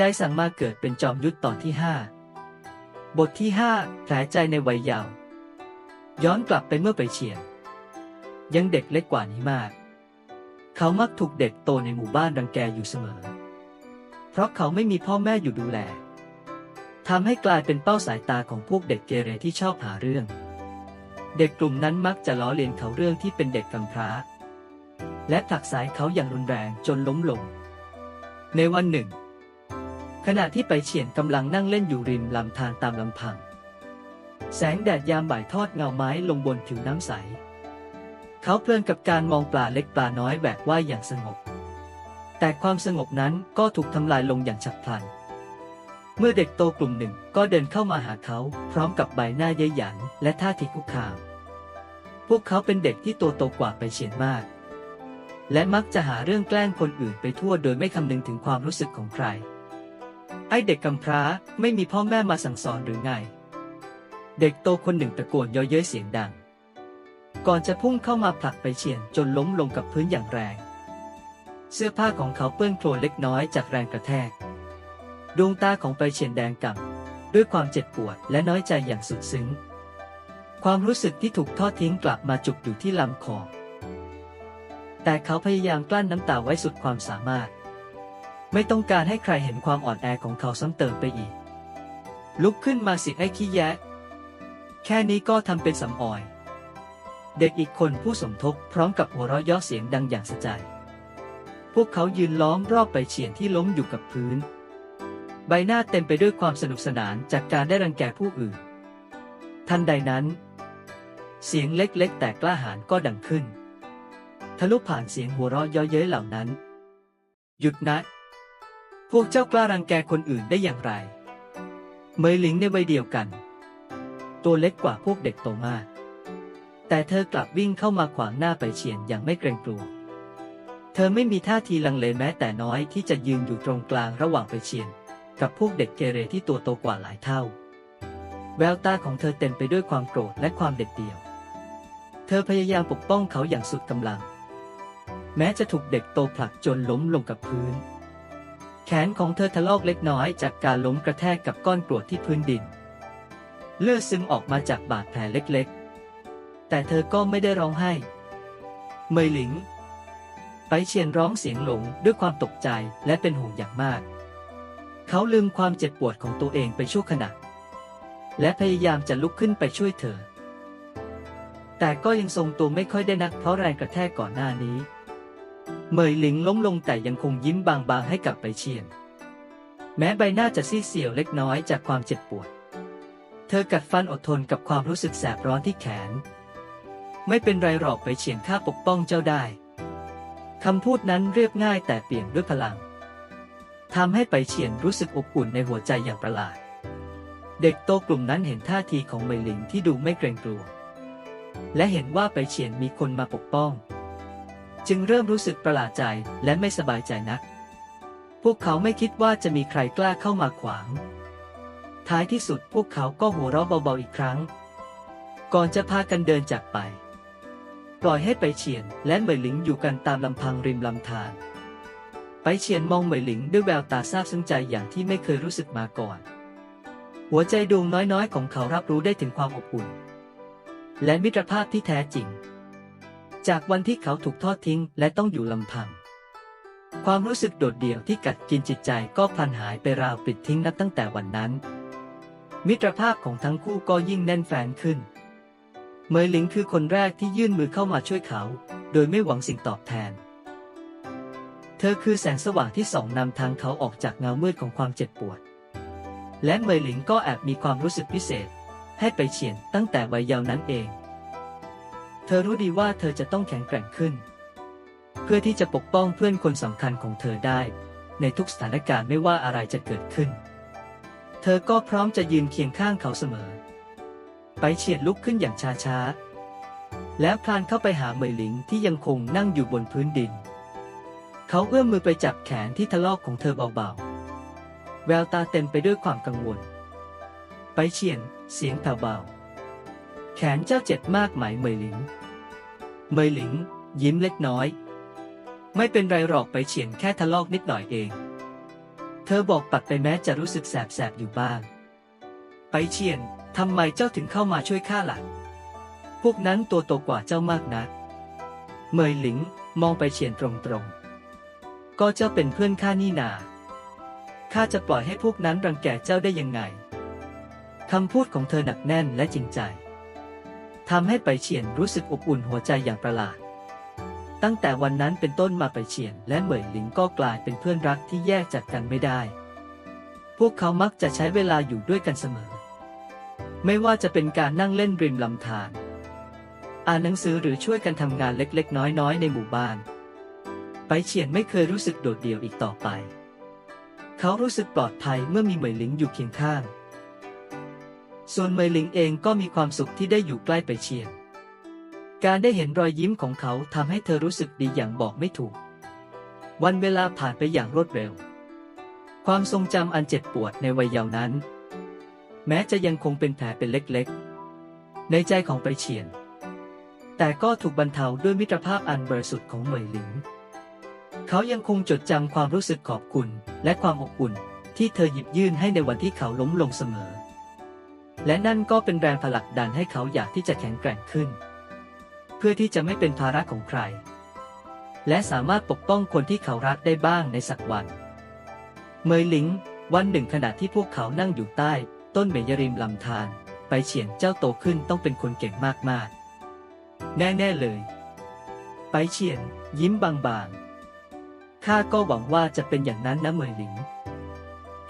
ใจสั่งมาเกิดเป็นจอมยุทธตอนที่ 5 บทที่ 5 แผลใจในวัยเยาว์ย้อนกลับไปเมื่อไปเฉียนยังเด็กเล็กกว่านี้มาก เขามักถูกเด็กโตในหมู่บ้านรังแกอยู่เสมอ เพราะเขาไม่มีพ่อแม่อยู่ดูแลทำให้กลายเป็นเป้าสายตาของพวกเด็กเกเรที่ชอบหาเรื่อง เด็กกลุ่มนั้นมักจะล้อเลียนเขาเรื่องที่เป็นเด็กกำพร้า และผลักสายเขาอย่างรุนแรงจนล้มลง ในวันหนึ่ง ขณะที่ไปเฉียนกำลังนั่งเล่นอยู่ริมลำธารตามลำพัง แสงแดดยามบ่ายทอดเงาไม้ลงบนผิวน้ำใส เขาเพลินกับการมองปลาเล็กปลาน้อยแบกว่ายอย่างสงบ แต่ความสงบนั้นก็ถูกทำลายลงอย่างฉับพลัน เมื่อเด็กโตกลุ่มหนึ่งก็เดินเข้ามาหาเขา พร้อมกับใบหน้าเย้ยหยันและท่าทีคุกคาม พวกเขาเป็นเด็กที่ตัวโตกว่าไปเฉียนมาก และมักจะหาเรื่องแกล้งคนอื่นไปทั่วโดยไม่คำนึงถึงความรู้สึกของใคร ไอ้เด็กกำพร้าไม่มีพ่อแม่มาสั่งสอนหรือไง เด็กโตคนหนึ่งตะโกนเย่อเย้ยเสียงดัง ก่อนจะพุ่งเข้ามาผลักไปเฉียนจนล้มลงกับพื้นอย่างแรง เสื้อผ้าของเขาเปื้อนโคลนเล็กน้อยจากแรงกระแทก ดวงตาของไปเฉียนแดงก่ำด้วยความเจ็บปวดและน้อยใจอย่างสุดซึ้ง ความรู้สึกที่ถูกทอดทิ้งกลับมาจุกอยู่ที่ลำคอแต่เขาพยายามกลั้นน้ำตาไว้สุดความสามารถ ไม่ต้องการให้ใครเห็นความอ่อนแอของเขาซ้ำเติมไปอีก ลุกขึ้นมาสิไอ้ขี้แยะ แค่นี้ก็ทำเป็นสำออย เด็กอีกคนผู้สมทบพร้อมกับหัวเราะย่อเสียงดังอย่างสะใจ พวกเขายืนล้อมรอบไปเฉียนที่ล้มอยู่กับพื้น ใบหน้าเต็มไปด้วยความสนุกสนานจากการได้รังแกผู้อื่น ทันใดนั้น เสียงเล็กๆ แต่กล้าหาญก็ดังขึ้น ทะลุผ่านเสียงหัวเราะเย้อเย้ยเหล่านั้น หยุดนะ พวกเจ้ากล้ารังแกคนอื่นได้อย่างไร เมยหลิงในวัยเดียวกัน ตัวเล็กกว่าพวกเด็กโตมาก แต่เธอกลับวิ่งเข้ามาขวางหน้าไปเฉียนอย่างไม่เกรงกลัว เธอไม่มีท่าทีลังเลแม้แต่น้อยที่จะยืนอยู่ตรงกลางระหว่างไปเฉียน กับพวกเด็กเกเรที่ตัวโตกว่าหลายเท่า แววตาของเธอเต็มไปด้วยความโกรธและความเด็ดเดี่ยว เธอพยายามปกป้องเขาอย่างสุดกำลัง แม้จะถูกเด็กโตผลักจนล้มลงกับพื้น แขนของเธอทะลอกเล็กน้อยจากการล้มกระแทกกับก้อนกรวดที่พื้นดิน เลือดซึมออกมาจากบาดแผลเล็กๆ แต่เธอก็ไม่ได้ร้องไห้ เมยหลิง ไปเชียนร้องเสียงหลงด้วยความตกใจและเป็นห่วงอย่างมาก เขาลืมความเจ็บปวดของตัวเองไปชั่วขณะ และพยายามจะลุกขึ้นไปช่วยเธอ แต่ก็ยังทรงตัวไม่ค่อยได้นักเพราะแรงกระแทกก่อนหน้านี้ เมยหลิงล้มลงแต่ยังคงยิ้มบางๆให้กับไปเชียน แม้ใบหน้าจะซีดเสียวเล็กน้อยจากความเจ็บปวด เธอกัดฟันอดทนกับความรู้สึกแสบร้อนที่แขน ไม่เป็นไรหรอกไปเฉียนข้าปกป้องเจ้าได้คำพูดนั้นเรียบง่ายแต่เปลี่ยนด้วยพลังทำให้ไปเฉียนรู้สึกอบอุ่นในหัวใจอย่างประหลาด เด็กโตกลุ่มนั้นเห็นท่าทีของเมยหลิงที่ดูไม่เกรงกลัว และเห็นว่าไปเฉียนมีคนมาปกป้อง จึงเริ่มรู้สึกประหลาดใจและไม่สบายใจนัก พวกเขาไม่คิดว่าจะมีใครกล้าเข้ามาขวาง ท้ายที่สุดพวกเขาก็หัวเราะเบาๆอีกครั้ง ก่อนจะพากันเดินจากไป ปล่อยให้ไปเฉียนและเหมยหลิงอยู่กันตามลำพังริมลำธารไปเฉียนมองเหมยหลิงด้วยแววตาซาบซึ้งใจอย่างที่ไม่เคยรู้สึกมาก่อน หัวใจดวงน้อยๆ ของเขารับรู้ได้ถึงความอบอุ่น และมิตรภาพที่แท้จริง จากวันที่เขาถูกทอดทิ้งและต้องอยู่ลำพัง ความรู้สึกโดดเดี่ยวที่กัดกินจิตใจก็พลันหายไปราวปิดทิ้งนับตั้งแต่วันนั้น มิตรภาพของทั้งคู่ก็ยิ่งแน่นแฟนขึ้น เมยหลิงคือคนแรกที่ยื่นมือเข้ามาช่วยเขา โดยไม่หวังสิ่งตอบแทน เธอคือแสงสว่างที่ส่องนำทางเขาออกจากเงามืดของความเจ็บปวด และเมยหลิงก็แอบมีความรู้สึกพิเศษ ให้ไปเฉียนตั้งแต่วัยเยาว์นั้นเอง เธอรู้ดีว่าเธอจะต้องแข็งแกร่งขึ้น เพื่อที่จะปกป้องเพื่อนคนสำคัญของเธอได้ ในทุกสถานการณ์ไม่ว่าอะไรจะเกิดขึ้น เธอก็พร้อมจะยืนเคียงข้างเขาเสมอ ไปเฉียดลุกขึ้นอย่างช้าๆ แล้วพลานเข้าไปหาเหมยหลิงที่ยังคงนั่งอยู่บนพื้นดิน เขาเอื้อมมือไปจับแขนที่ทะลอกของเธอเบาๆ แววตาเต็มไปด้วยความกังวล ไปเฉียนเสียงแผ่วเบาแขนเจ้าเจ็บมากไหมเหมยหลิง เมยหลิง ยิ้มเล็กน้อย ไม่เป็นไรหรอกไปเฉียนแค่ทะลอกนิดหน่อยเอง เธอบอกปัดไปแม้จะรู้สึกแสบๆอยู่บ้าง ไปเชียนทำไมเจ้าถึงเข้ามาช่วยข้าล่ะพวกนั้นตัวโตกว่าเจ้ามากนะ เมยหลิงมองไปเฉียนตรงๆ ก็เจ้าเป็นเพื่อนข้านี่นาข้าจะปล่อยให้พวกนั้นรังแกเจ้าได้ยังไง คำพูดของเธอหนักแน่นและจริงใจ ทำให้ไปเฉียนรู้สึกอบอุ่นหัวใจอย่างประหลาด ตั้งแต่วันนั้นเป็นต้นมาไปเฉียนและเหมยหลิงก็กลายเป็นเพื่อนรักที่แยกจากกันไม่ได้ พวกเขามักจะใช้เวลาอยู่ด้วยกันเสมอ ไม่ว่าจะเป็นการนั่งเล่นริมลำธาร อ่านหนังสือหรือช่วยกันทำงานเล็กๆ น้อยๆ ในหมู่บ้าน ไปเฉียนไม่เคยรู้สึกโดดเดี่ยวอีกต่อไป เขารู้สึกปลอดภัยเมื่อมีเหมยหลิงอยู่เคียงข้าง ส่วนเหมยหลิงเองก็มีความสุขที่ได้อยู่ใกล้ไปเฉียนการได้เห็นรอยยิ้มของเขาทำให้เธอรู้สึกดีอย่างบอกไม่ถูก วันเวลาผ่านไปอย่างรวดเร็ว ความทรงจำอันเจ็บปวดในวัยเยาว์นั้น แม้จะยังคงเป็นแผลเป็นเล็กๆ ในใจของไปเฉียน แต่ก็ถูกบรรเทาด้วยมิตรภาพอันบริสุทธิ์ของเหมยหลิง เขายังคงจดจำความรู้สึกขอบคุณและความอบอุ่นที่เธอหยิบยื่นให้ในวันที่เขาล้มลงเสมอ และนั่นก็เป็นแรงผลักดันให้เขาอยากที่จะแข็งแกร่งขึ้น เพื่อที่จะไม่เป็นภาระของใคร และสามารถปกป้องคนที่เขารักได้บ้างในสักวัน เมยหลิง วันหนึ่งขณะที่พวกเขานั่งอยู่ใต้ ต้นเมยริมลำธารไปเฉียนเจ้าโตขึ้นต้องเป็นคนเก่งมากๆ แน่ๆเลย ไปเฉียน ยิ้มบางๆข้าก็หวังว่าจะเป็นอย่างนั้นนะเมยหลิง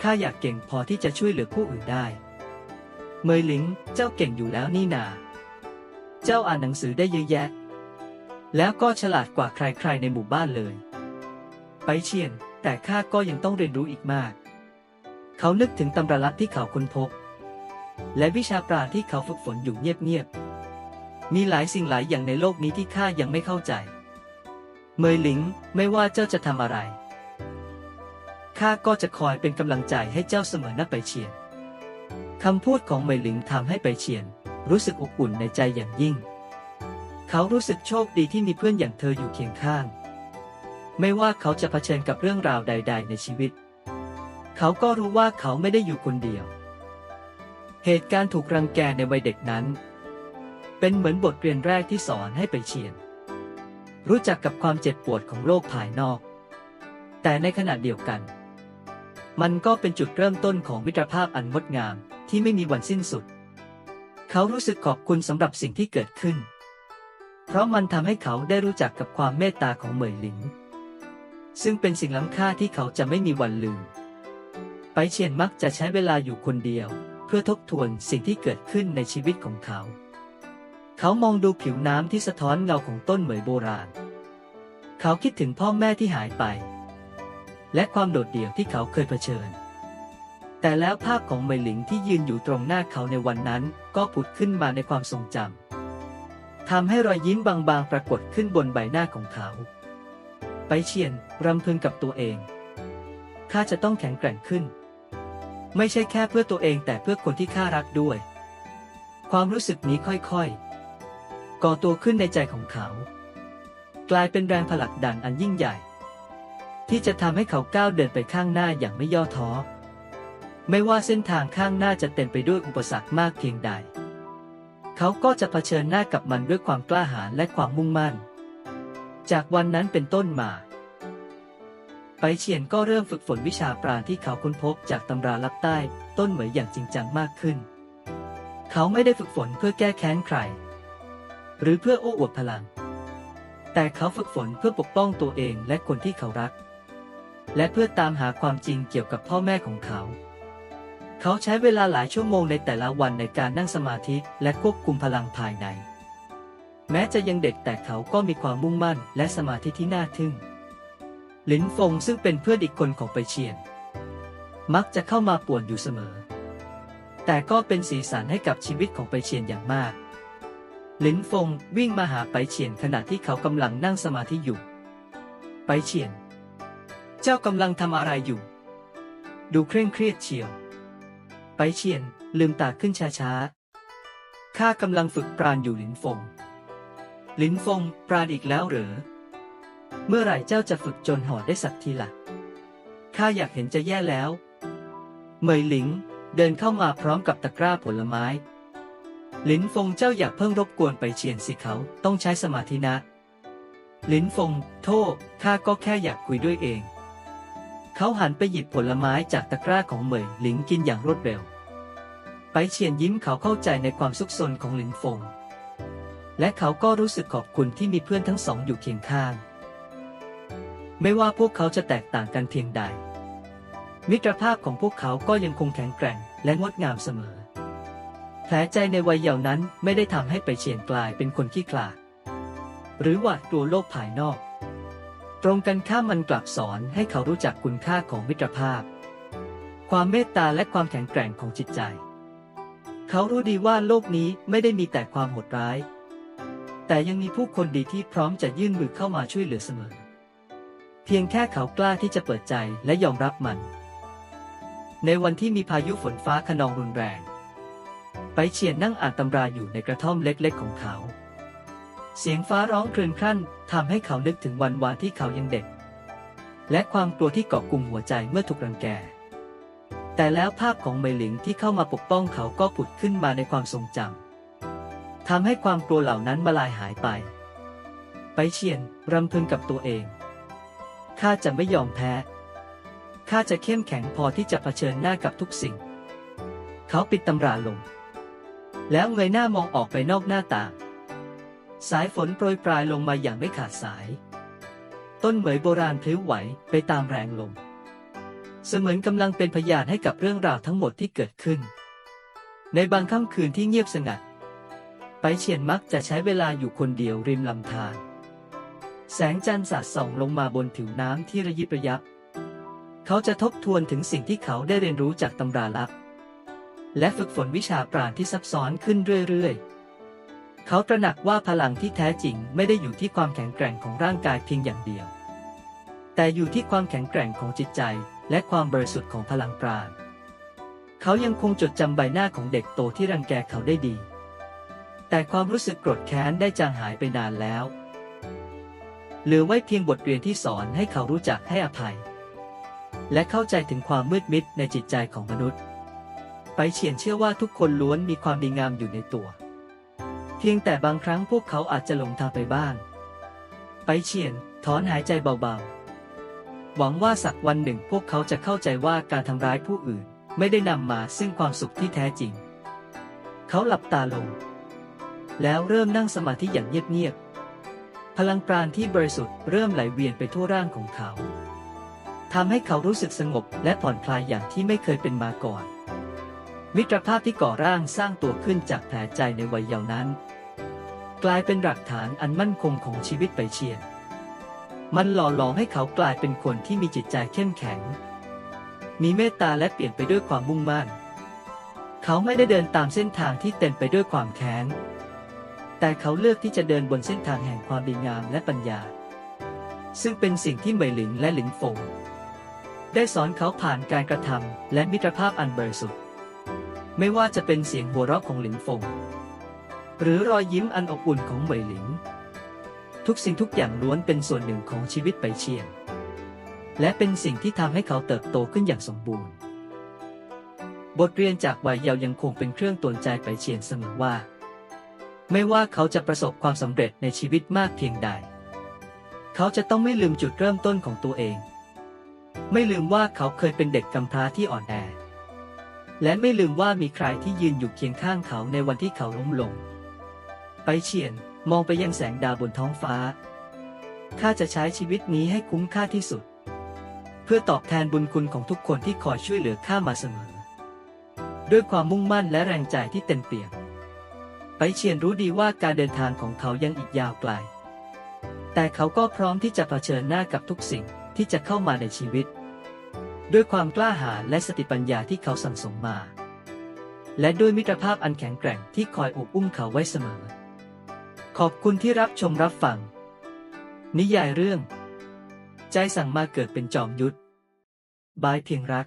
ข้าอยากเก่งพอที่จะช่วยเหลือผู้อื่นได้ เมยหลิง เจ้าเก่งอยู่แล้วนี่นา เจ้าอ่านหนังสือได้เยอะแยะ แล้วก็ฉลาดกว่าใครๆในหมู่บ้านเลย ไปเชียน แต่ข้าก็ยังต้องเรียนรู้อีกมาก เขานึกถึงตำราลับที่เขาค้นพบ และวิชาปราที่เขาฝึกฝนอยู่เงียบๆ มีหลายสิ่งหลายอย่างในโลกนี้ที่ข้ายังไม่เข้าใจ เมยหลิง ไม่ว่าเจ้าจะทำอะไร ข้าก็จะคอยเป็นกำลังใจให้เจ้าเสมอนะไปเชียน คำพูดของเมยหลิงทำให้ไปเชียน รู้สึกอบอุ่นในใจอย่างยิ่ง เขารู้สึกโชคดีที่มีเพื่อนอย่างเธออยู่เคียงข้าง ไม่ว่าเขาจะเผชิญกับเรื่องราวใด ๆ ในชีวิต เขาก็รู้ว่าเขาไม่ได้อยู่คนเดียว เหตุการณ์ถูกรังแกในวัยเด็กนั้น เป็นเหมือนบทเรียนแรกที่สอนให้ไปเชียน รู้จักกับความเจ็บปวดของโลกภายนอก แต่ในขณะเดียวกันมันก็เป็นจุดเริ่มต้นของมิตรภาพอันงดงาม ที่ไม่มีวันสิ้นสุด เขารู้สึกขอบคุณสำหรับสิ่งที่เกิดขึ้น เพราะมันทำให้เขาได้รู้จักกับความเมตตาของเหมยหลิง ซึ่งเป็นสิ่งล้ำค่าที่เขาจะไม่มีวันลืม ไปเชียนมักจะใช้เวลาอยู่คนเดียว เพื่อทบทวนสิ่งที่เกิดขึ้นในชีวิตของเขา เขามองดูผิวน้ำที่สะท้อนเงาของต้นเหมยโบราณ เขาคิดถึงพ่อแม่ที่หายไป และความโดดเดี่ยวที่เขาเคยเผชิญ แต่แล้วภาพของเหมยหลิงที่ยืนอยู่ตรงหน้าเขาในวันนั้น ก็ผุดขึ้นมาในความทรงจำทำให้รอยยิ้มบางๆ ปรากฏขึ้นบนใบหน้าของเขา ไปเชียนรำพึงกับตัวเองข้าจะต้องแข็งแกร่งขึ้น ไม่ใช่แค่เพื่อตัวเองแต่เพื่อคนที่ข้ารักด้วย ความรู้สึกนี้ค่อยๆ ก่อตัวขึ้นในใจของเขา กลายเป็นแรงผลักดันอันยิ่งใหญ่ ที่จะทำให้เขาก้าวเดินไปข้างหน้าอย่างไม่ย่อท้อ ไม่ว่าเส้นทางข้างหน้าจะเต็มไปด้วยอุปสรรคมากเพียงใด เขาก็จะเผชิญหน้ากับมันด้วยความกล้าหาญและความมุ่งมั่น จากวันนั้นเป็นต้นมา ไปเฉียนก็เริ่มฝึกฝนวิชาปราณที่เขาค้นพบจากตำราลับใต้ต้นเหมยอย่างจริงจังมากขึ้น เขาไม่ได้ฝึกฝนเพื่อแก้แค้นใคร หรือเพื่อโอ้อวดพลัง แต่เขาฝึกฝนเพื่อปกป้องตัวเองและคนที่เขารัก และเพื่อตามหาความจริงเกี่ยวกับพ่อแม่ของเขา เขาใช้เวลาหลายชั่วโมงในแต่ละวันในการนั่งสมาธิและควบคุมพลังภายใน แม้จะยังเด็กแต่เขาก็มีความมุ่งมั่นและสมาธิที่น่าทึ่ง หลินฟงซึ่งเป็นเพื่อนอีกคนของไปเชียน มักจะเข้ามาป่วนอยู่เสมอ แต่ก็เป็นสีสันให้กับชีวิตของไปเชียนอย่างมากหลินฟงวิ่งมาหาไปเฉียนขณะที่เขากำลังนั่งสมาธิอยู่ ไปเฉียน เจ้ากำลังทำอะไรอยู่ ดูเคร่งเครียดเชียว ไปเฉียน ลืมตาขึ้นช้าๆ ข้ากำลังฝึกปราณอยู่หลินฟง หลินฟงปราณอีกแล้วเหรอ เมื่อไหร่เจ้าจะฝึกจนห่อได้สักทีละ่ะ ข้าอยากเห็นจะแย่แล้วเหมยหลิงเดินเข้ามาพร้อมกับตะกร้าผลไม้ หลินฟงเจ้าอย่าเพิ่งรบกวนไปเฉียนสิเขาต้องใช้สมาธินะ หลินฟง โทษข้าก็แค่อยากคุยด้วยเอง เขาหันไปหยิบผลไม้จากตะกร้าของเหมยหลิงกินอย่างรวดเร็ว ไปเฉียนยิ้มเขาเข้าใจในความซุกซนของหลินฟง และเขาก็รู้สึกขอบคุณที่มีเพื่อนทั้งสองอยู่เคียงข้าง ไม่ว่าพวกเขาจะแตกต่างกันเพียงใด มิตรภาพของพวกเขาก็ยังคงแข็งแกร่งและงดงามเสมอ แผลใจในวัยเยาว์นั้นไม่ได้ทำให้ไปเฉียนกลายเป็นคนขี้ขลาดหรือหวาดกลัวโลกภายนอก ตรงกันข้ามมันกลับสอนให้เขารู้จักคุณค่าของมิตรภาพ ความเมตตาและความแข็งแกร่งของจิตใจ เขารู้ดีว่าโลกนี้ไม่ได้มีแต่ความโหดร้าย แต่ยังมีผู้คนดีที่พร้อมจะยื่นมือเข้ามาช่วยเหลือเสมอ เพียงแค่เขากล้าที่จะเปิดใจและยอมรับมัน ในวันที่มีพายุฝนฟ้าคะนองรุนแรง ไปเฉียนนั่งอ่านตำราอยู่ในกระท่อมเล็กๆของเขา เสียงฟ้าร้องครืนครั่นทำให้เขานึกถึงวันวานที่เขายังเด็ก และความกลัวที่เกาะกลุ่มหัวใจเมื่อถูกรังแก แต่แล้วภาพของเมยหลิงที่เข้ามาปกป้องเขาก็ผุดขึ้นมาในความทรงจำทำให้ความกลัวเหล่านั้นมาลายหายไป ไปเฉียนรำพึงกับตัวเองข้าจะไม่ยอมแพ้ข้าจะเข้มแข็งพอที่จะเผชิญหน้ากับทุกสิ่ง เขาปิดตำราลง แล้วเงยหน้ามองออกไปนอกหน้าต่าง สายฝนโปรยปลายลงมาอย่างไม่ขาดสาย ต้นเหมยโบราณพลิ้วไหวไปตามแรงลม เสมือนกำลังเป็นพยานให้กับเรื่องราวทั้งหมดที่เกิดขึ้น ในบางค่ำคืนที่เงียบสงัด ไปเฉียนมักจะใช้เวลาอยู่คนเดียวริมลำธารแสงจันทร์สาดส่องลงมาบนผิวน้ำที่ระยิบระยับ เขาจะทบทวนถึงสิ่งที่เขาได้เรียนรู้จากตำราลับ และฝึกฝนวิชาปราณที่ซับซ้อนขึ้นเรื่อยๆ เขาตระหนักว่าพลังที่แท้จริงไม่ได้อยู่ที่ความแข็งแกร่งของร่างกายเพียงอย่างเดียว แต่อยู่ที่ความแข็งแกร่งของจิตใจ และความบริสุทธิ์ของพลังปราณเขายังคงจดจำใบหน้าของเด็กโตที่รังแกเขาได้ดี แต่ความรู้สึกโกรธแค้นได้จางหายไปนานแล้ว เหลือไว้เพียงบทเรียนที่สอนให้เขารู้จักให้อภัย และเข้าใจถึงความมืดมิดในจิตใจของมนุษย์ ไปเฉียนเชื่อว่าทุกคนล้วนมีความดีงามอยู่ในตัว เพียงแต่บางครั้งพวกเขาอาจจะหลงทางไปบ้าง ไปเฉียน ถอนหายใจเบาๆ หวังว่าสักวันหนึ่งพวกเขาจะเข้าใจว่าการทำร้ายผู้อื่นไม่ได้นำมาซึ่งความสุขที่แท้จริง เขาหลับตาลง แล้วเริ่มนั่งสมาธิอย่างเงียบๆ พลังปราณที่บริสุทธิ์เริ่มไหลเวียนไปทั่วร่างของเขาทำให้เขารู้สึกสงบและผ่อนคลายอย่างที่ไม่เคยเป็นมาก่อน มิตรภาพที่ก่อร่างสร้างตัวขึ้นจากแผลใจในวัยเยาว์นั้น กลายเป็นหลักฐานอันมั่นคงของชีวิตไปเชียนมันหล่อหลอมให้เขากลายเป็นคนที่มีจิตใจเข้มแข็ง มีเมตตาและเปลี่ยนไปด้วยความมุ่งมั่น เขาไม่ได้เดินตามเส้นทางที่เต็มไปด้วยความแค้น แต่เขาเลือกที่จะเดินบนเส้นทางแห่งความดีงามและปัญญา ซึ่งเป็นสิ่งที่เหมยหลิงและหลิงฟงได้สอนเขาผ่านการกระทำและมิตรภาพอันบริสุทธิ์ ไม่ว่าจะเป็นเสียงหัวเราะของหลิงฟง หรือรอยยิ้มอันอบอุ่นของเหมยหลิง ทุกสิ่งทุกอย่างล้วนเป็นส่วนหนึ่งของชีวิตไปเชียนและเป็นสิ่งที่ทำให้เขาเติบโตขึ้นอย่างสมบูรณ์ บทเรียนจากวัยเยาว์ยังคงเป็นเครื่องตือนใจไปเชียนเสมอว่า ไม่ว่าเขาจะประสบความสำเร็จในชีวิตมากเพียงใด เขาจะต้องไม่ลืมจุดเริ่มต้นของตัวเอง ไม่ลืมว่าเขาเคยเป็นเด็กกำพร้าที่อ่อนแอ และไม่ลืมว่ามีใครที่ยืนอยู่เคียงข้างเขาในวันที่เขาล้มลง ไปเฉียนมองไปยังแสงดาวบนท้องฟ้า ข้าจะใช้ชีวิตนี้ให้คุ้มค่าที่สุด เพื่อตอบแทนบุญคุณของทุกคนที่คอยช่วยเหลือข้ามาเสมอ ด้วยความมุ่งมั่นและแรงใจที่เต็มเปี่ยม ไปเฉียนรู้ดีว่าการเดินทางของเขายังอีกยาวไกล แต่เขาก็พร้อมที่จะเผชิญหน้ากับทุกสิ่งที่จะเข้ามาในชีวิต ด้วยความกล้าหาญและสติปัญญาที่เขาสั่งสมมา และด้วยมิตรภาพอันแข็งแกร่งที่คอยอบอุ้มเขาไว้เสมอ ขอบคุณที่รับชมรับฟัง นิยายเรื่อง ใจสั่งมาเกิดเป็นจอมยุทธบายเพียงรัก